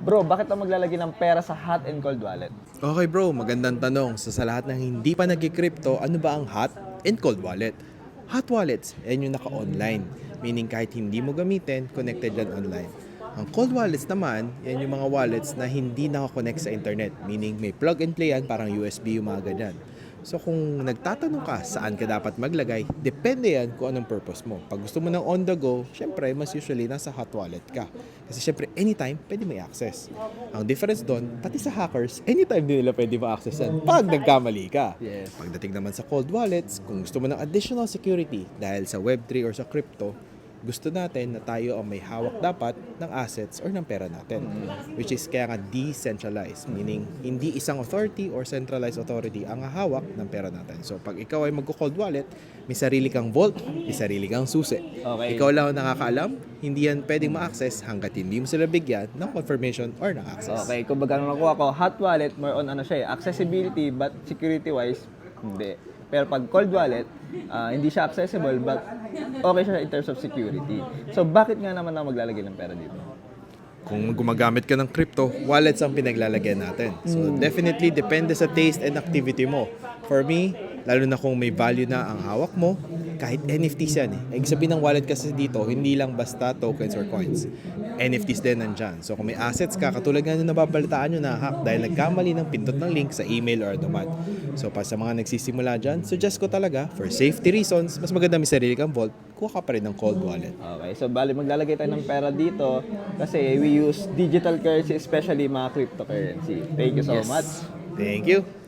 Bro, bakit ka maglalagay ng pera sa hot and cold wallet? Okay bro, magandang tanong. So sa lahat ng hindi pa nag-crypto, ano ba ang hot and cold wallet? Hot wallets, yan yung naka-online. Meaning kahit hindi mo gamitin, connected yan online. Ang cold wallets naman, yan yung mga wallets na hindi nakakonect sa internet. Meaning may plug and play yan, parang USB yung mga ganyan. So kung nagtatanong ka saan ka dapat maglagay, depende yan kung anong purpose mo. Pag gusto mo ng on the go, syempre mas usually nasa hot wallet ka. Kasi syempre anytime pwede may access. Ang difference doon, pati sa hackers, anytime din nila pwede ma-access yan pag nagkamali ka. Yes. Pagdating naman sa cold wallets, kung gusto mo ng additional security dahil sa Web3 or sa crypto, gusto natin na tayo ang may hawak dapat ng assets or ng pera natin. Which is kaya nga decentralized, meaning hindi isang authority or centralized authority ang hawak ng pera natin. So pag ikaw ay magko-cold wallet, may sarili kang vault, may sarili kang susi. Okay. Ikaw lang ang nakakaalam, hindi yan pwedeng ma-access hanggat hindi mo sila bigyan ng confirmation or ng access. Okay, kung baga nakuha ko, hot wallet, more on ano siya eh, accessibility, but security-wise, hindi. Pero pag cold wallet, ah, hindi siya accessible, but okay siya in terms of security. So, bakit nga naman ako maglalagay ng pera dito? Kung gumagamit ka ng crypto, wallets ang pinaglalagyan natin. So definitely depende sa taste and activity mo. For me, lalo na kung may value na ang hawak mo, kahit NFTs yan eh. Ibig sabihin ng wallet kasi dito, hindi lang basta tokens or coins. NFTs din nandyan. So kung may assets ka, katulad nga nung nababalitaan nyo na hack dahil nagkamali ng pindot ng link sa email or anuman. So pa sa mga nagsisimula dyan, suggest ko talaga, for safety reasons, mas maganda may sarili kang vault, kuha ka pa rin ng cold wallet. Okay, so bali maglalagay tayo ng pera dito kasi we use digital currency, especially mga cryptocurrency. Thank you so Yes. much. Thank you.